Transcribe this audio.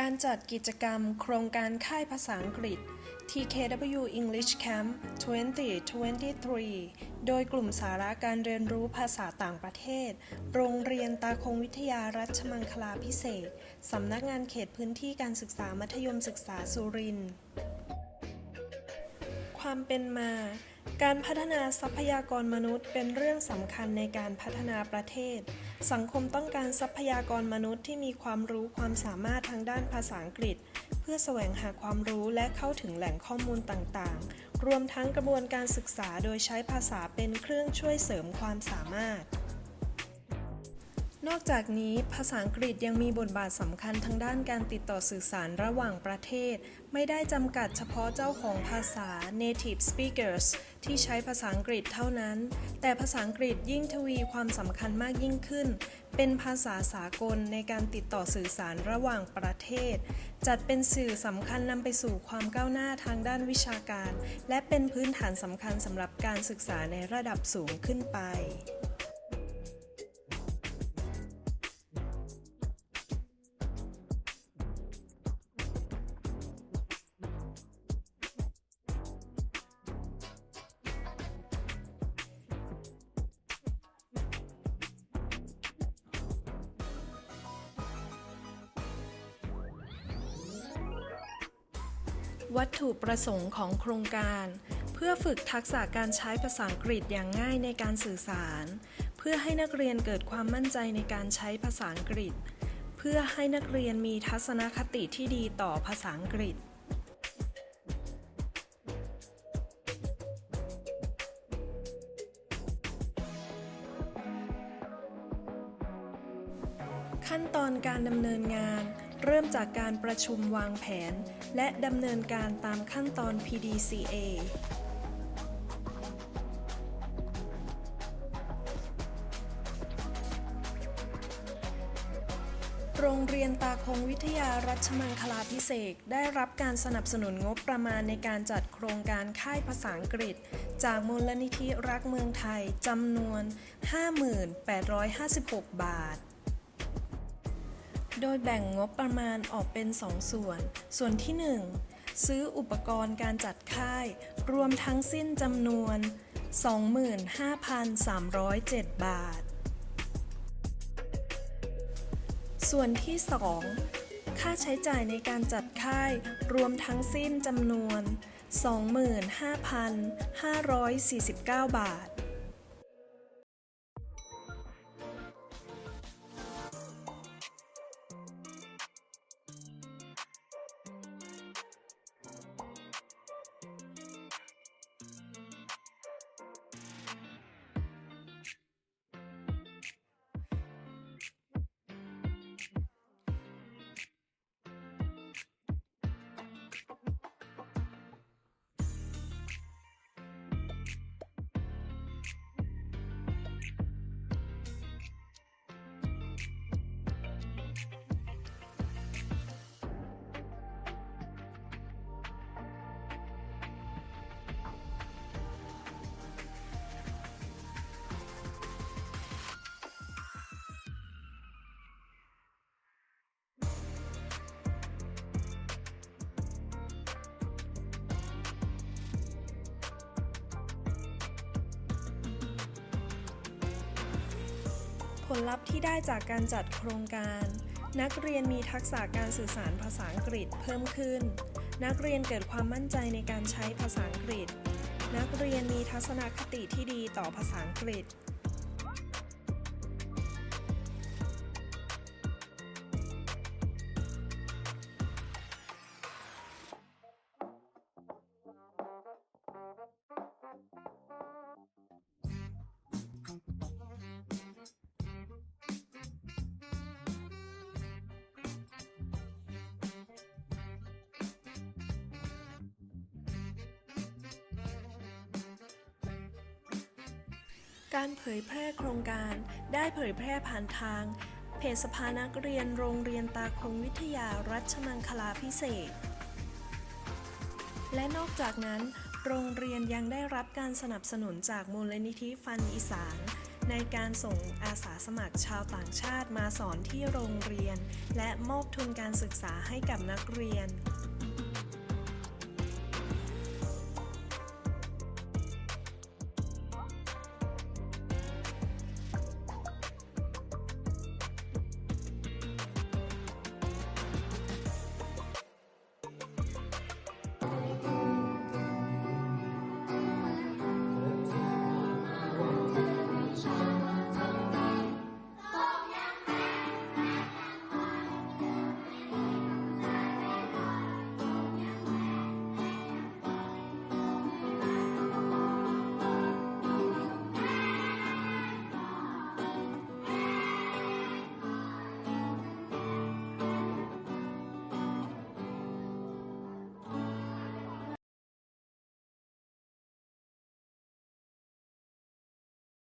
การจัดกิจกรรมโครงการค่ายภาษาอังกฤษ TKW English Camp 2023 โดยกลุ่มสาระการเรียนรู้ภาษาต่างประเทศ โรงเรียนตาคงวิทยารัชมังคลาพิเศษ สำนักงานเขตพื้นที่การศึกษามัธยมศึกษาสุรินทร์ ความเป็นมา การพัฒนาทรัพยากรมนุษย์เป็นเรื่องสำคัญในการพัฒนาประเทศ สังคมต้องการทรัพยากรมนุษย์ที่มีความรู้ความสามารถทางด้านภาษาอังกฤษ เพื่อแสวงหาความรู้และเข้าถึงแหล่งข้อมูลต่างๆ รวมทั้งกระบวนการศึกษาโดยใช้ภาษาเป็นเครื่องช่วยเสริมความสามารถ นอกจากนี้ภาษาอังกฤษยังมีบทบาทสำคัญทางด้านการติดต่อสื่อสารระหว่างประเทศ ไม่ได้จำกัดเฉพาะเจ้าของภาษา native speakers ที่ใช้ภาษาอังกฤษเท่านั้น แต่ภาษาอังกฤษยิ่งทวีความสำคัญมากยิ่งขึ้น เป็นภาษาสากลในการติดต่อสื่อสารระหว่างประเทศ จัดเป็นสื่อสำคัญนำไปสู่ความก้าวหน้าทางด้านวิชาการ และเป็นพื้นฐานสำคัญสำหรับการศึกษาในระดับสูงขึ้นไป วัตถุประสงค์ของโครงการ เพื่อฝึกทักษะการใช้ภาษาอังกฤษอย่างง่ายในการสื่อสาร เพื่อให้นักเรียนเกิดความมั่นใจในการใช้ภาษาอังกฤษ เพื่อให้นักเรียนมีทัศนคติที่ดีต่อภาษาอังกฤษขั้นตอนการดำเนินงาน เริ่มจากการประชุมวางแผน และดำเนินการตามขั้นตอน PDCA โรงเรียนตาคงวิทยารัชมังคลาพิเศษได้รับการสนับสนุนงบประมาณในการจัดโครงการค่ายภาษาอังกฤษ จากมูลนิธิรักเมืองไทยจำนวน 58,56 บาท โดยแบ่งงบประมาณออกเป็น 2 ส่วน ส่วนที่ 1 ซื้ออุปกรณ์การจัดค่าย รวมทั้งสิ้นจำนวน 25,307 บาท ส่วนที่ 2 ค่าใช้จ่ายในการจัดค่าย รวมทั้งสิ้นจำนวน 25,549 บาท ลลัพธ์ที่ได้จากการจัดโครงการ นักเรียนมีทักษะการสื่อสารภาษาอังกฤษเพิ่มขึ้น นักเรียนเกิดความมั่นใจในการใช้ภาษาอังกฤษ นักเรียนมีทัศนคติที่ดีต่อภาษาอังกฤษ การเผยแพร่โครงการ ได้เผยแพร่ผ่านทาง เพจสภานักเรียนโรงเรียนตาคงวิทยารัชมังคลาพิเศษ และนอกจากนั้น โรงเรียนยังได้รับการสนับสนุนจากมูลนิธิฟันอีสานในการส่งอาสาสมัครชาวต่างชาติมาสอนที่โรงเรียน และมอบทุนการศึกษาให้กับนักเรียน